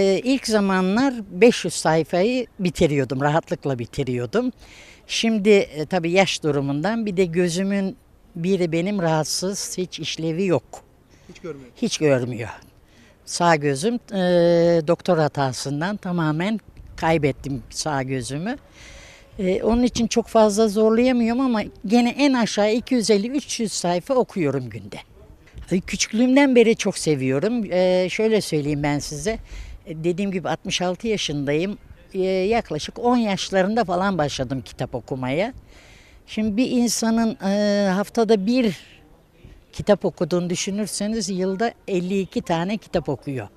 Ee, ilk zamanlar 500 sayfayı bitiriyordum, rahatlıkla bitiriyordum. Şimdi e, tabii yaş durumundan bir de gözümün biri benim rahatsız, hiç işlevi yok. Hiç görmüyorum. Hiç görmüyor. Sağ gözüm e, doktor hatasından tamamen kaybettim sağ gözümü. E, onun için çok fazla zorlayamıyorum ama gene en aşağı 250-300 sayfa okuyorum günde. Küçüklüğümden beri çok seviyorum. E, şöyle söyleyeyim ben size. E, Dediğim gibi 66 yaşındayım. E, yaklaşık 10 yaşlarında falan başladım kitap okumaya. Şimdi bir insanın e, haftada bir kitap okuduğunu düşünürseniz yılda 52 tane kitap okuyor.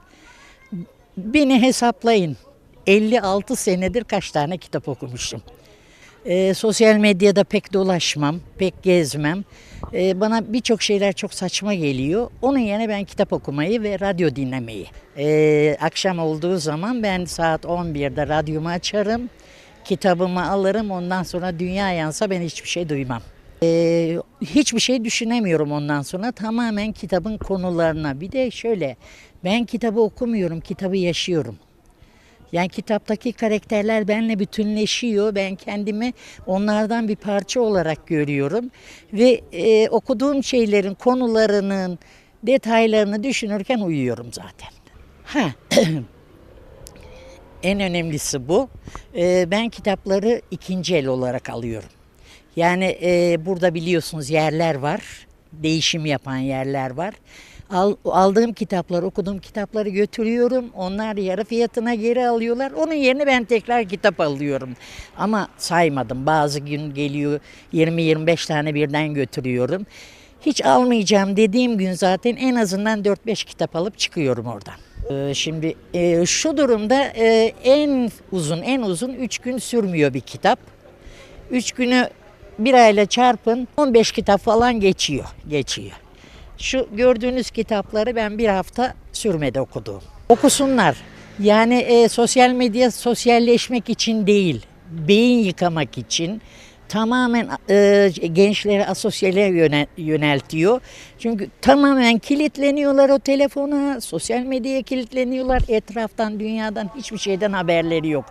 Beni hesaplayın. 56 senedir kaç tane kitap okumuşum. Ee, sosyal medyada pek dolaşmam, pek gezmem. Ee, bana birçok şeyler çok saçma geliyor. Onun yerine ben kitap okumayı ve radyo dinlemeyi. Ee, akşam olduğu zaman ben saat 11'de radyomu açarım, kitabımı alırım. Ondan sonra dünya yansa ben hiçbir şey duymam. Ee, hiçbir şey düşünemiyorum ondan sonra. Tamamen kitabın konularına. Bir de şöyle, ben kitabı okumuyorum, kitabı yaşıyorum. Yani kitaptaki karakterler benimle bütünleşiyor. Ben kendimi onlardan bir parça olarak görüyorum. Ve e, okuduğum şeylerin konularının detaylarını düşünürken uyuyorum zaten. Ha. en önemlisi bu. E, ben kitapları ikinci el olarak alıyorum. Yani e, burada biliyorsunuz yerler var. Değişim yapan yerler var. Al, aldığım kitapları, okuduğum kitapları götürüyorum. Onlar yarı fiyatına geri alıyorlar. Onun yerine ben tekrar kitap alıyorum. Ama saymadım. Bazı gün geliyor 20-25 tane birden götürüyorum. Hiç almayacağım dediğim gün zaten en azından 4-5 kitap alıp çıkıyorum oradan. Ee, Şimdi e, şu durumda e, en uzun en uzun 3 gün sürmüyor bir kitap. 3 günü bir ayla çarpın 15 kitap falan geçiyor. Geçiyor. Şu gördüğünüz kitapları ben bir hafta sürmede okudum. Okusunlar. Yani e, sosyal medya sosyalleşmek için değil, beyin yıkamak için tamamen e, gençleri asosyale yöne- yöneltiyor. Çünkü tamamen kilitleniyorlar o telefona, sosyal medyaya kilitleniyorlar. Etraftan, dünyadan hiçbir şeyden haberleri yok.